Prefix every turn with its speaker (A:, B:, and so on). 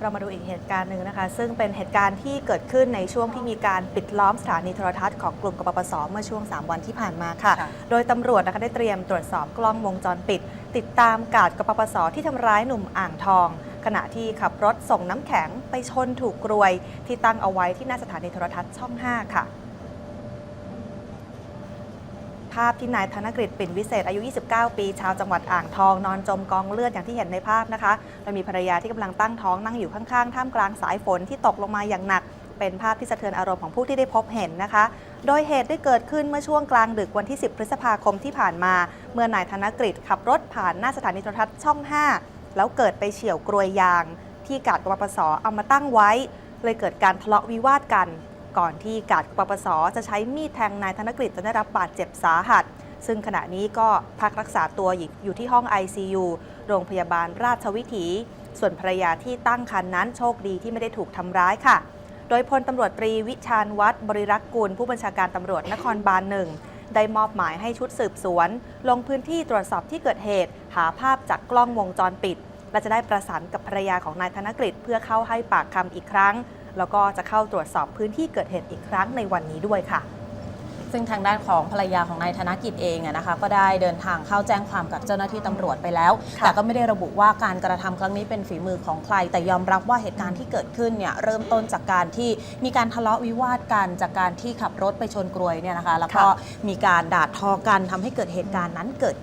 A: เรามาดูอีกเหตุการณ์หนึ่งนะคะ ซึ่งเป็นเหตุการณ์ที่เกิดขึ้นในช่วงที่มีการปิดล้อมสถานีโทรทัศน์ของกลุ่มกปปสเมื่อช่วง 3 วันที่ผ่านมาค่ะ
B: ค่ะ
A: โดยตำรวจนะคะได้เตรียมตรวจสอบกล้องวงจรปิด ติดตามกาดกปปสที่ทำร้ายหนุ่มอ่างทอง ขณะที่ขับรถส่งน้ำแข็งไปชนถูกกรวย ที่ตั้งเอาไว้ที่หน้าสถานีโทรทัศน์ช่อง 5 ค่ะ ภาพที่นายธนกฤษปิ่นวิเศษอายุ 29 ปี ชาวจังหวัดอ่างทอง นอนจมกองเลือดอย่างที่เห็นในภาพนะคะโดยมีภรรยาที่กำลังตั้งท้องนั่งอยู่ข้างๆ ท่ามกลางสายฝนที่ตกลงมาอย่างหนัก เป็นภาพที่สะเทือนอารมณ์ของผู้ที่ได้พบเห็นนะคะ โดยเหตุได้เกิดขึ้นเมื่อช่วงกลางดึกวันที่ 10 พฤษภาคมที่ผ่านมา เมื่อนายธนกฤษขับรถผ่านหน้าสถานีโทรทัศน์ช่อง 5 แล้วเกิดไปเฉี่ยวกรวยยาง ที่กาดกปปสเอามาตั้งไว้ เลยเกิดการทะเลาะวิวาทกัน ก่อนที่กาดปปส จะใช้มีดแทงนายธนกฤษจนได้รับบาดเจ็บสาหัส ซึ่งขณะนี้ก็พักรักษาตัวอยู่ที่ห้อง ICU โรงพยาบาลราชวิถี ส่วนภรรยาที่ตั้งครรภ์นั้นโชคดีที่ไม่ได้ถูกทำร้ายค่ะ โดยพลตำรวจตรีวิชาญวัฒน์บริรักษ์กุลผู้บัญชาการตำรวจนครบาลหนึ่งได้มอบหมายให้ชุดสืบสวน ลงพื้นที่ตรวจสอบที่เกิดเหตุ หาภาพจากกล้องวงจรปิด และจะได้ประสานกับภรรยาของนายธนกฤษเพื่อเข้าให้ปากคำอีกครั้ง แล้วก็จะเข้าตรวจสอบพื้นที่เกิดเหตุอีกครั้งในวันนี้ด้วยค่ะ
B: ซึ่งทางด้านของภรรยาของนายธนกิจเองอะนะคะก็ได้เดินทางเข้าแจ้งความกับเจ้าหน้าที่ตำรวจไปแล้ว
A: ค่ะ
B: แต่ก็ไม่ได้ระบุว่าการกระทำครั้งนี้เป็นฝีมือของใคร แต่ยอมรับว่าเหตุการณ์ที่เกิดขึ้นเนี่ยเริ่มต้นจากการที่มีการทะเลาะวิวาทกันจากการที่ขับรถไปชนกรวยเนี่ยนะคะแล้วก็
A: ค่ะ
B: มีการด่าทอกันทำให้เกิดเหตุการณ์นั้นเกิด